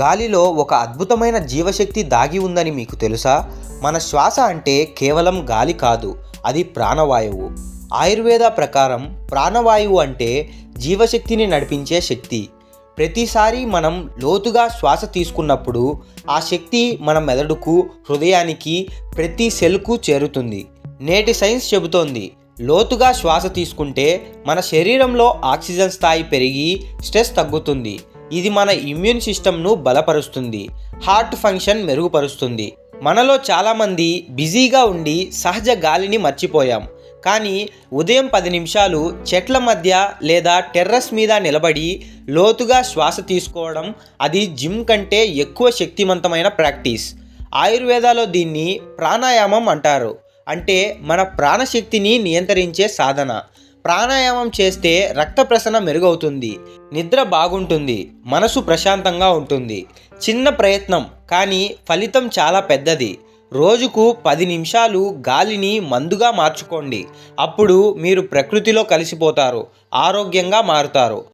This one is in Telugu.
గాలిలో ఒక అద్భుతమైన జీవశక్తి దాగి ఉందని మీకు తెలుసా? మన శ్వాస అంటే కేవలం గాలి కాదు అది ప్రాణవాయువు. ఆయుర్వేద ప్రకారం ప్రాణవాయువు అంటే జీవశక్తిని నడిపించే శక్తి. ప్రతిసారి మనం లోతుగా శ్వాస తీసుకున్నప్పుడు ఆ శక్తి మన మెదడుకు హృదయానికి ప్రతి సెల్కు చేరుతుంది. నేటి సైన్స్ చెబుతోంది లోతుగా శ్వాస తీసుకుంటే మన శరీరంలో ఆక్సిజన్ స్థాయి పెరిగి స్ట్రెస్ తగ్గుతుంది. ఇది మన ఇమ్యూన్ సిస్టమ్ను బలపరుస్తుంది. హార్ట్ ఫంక్షన్ మెరుగుపరుస్తుంది. మనలో చాలామంది బిజీగా ఉండి సహజ గాలిని మర్చిపోయాం. కానీ ఉదయం పది నిమిషాలు చెట్ల మధ్య లేదా టెర్రస్ మీద నిలబడి లోతుగా శ్వాస తీసుకోవడం అది జిమ్ కంటే ఎక్కువ శక్తివంతమైన ప్రాక్టీస్. ఆయుర్వేదాలో దీన్ని ప్రాణాయామం అంటారు. అంటే మన ప్రాణశక్తిని నియంత్రించే సాధన. ప్రాణాయామం చేస్తే రక్త ప్రసరణ మెరుగవుతుంది. నిద్ర బాగుంటుంది. మనసు ప్రశాంతంగా ఉంటుంది. చిన్న ప్రయత్నం కానీ ఫలితం చాలా పెద్దది. రోజుకు పది నిమిషాలు గాలిని మందుగా మార్చుకోండి. అప్పుడు మీరు ప్రకృతిలో కలిసిపోతారు. ఆరోగ్యంగా మారుతారు.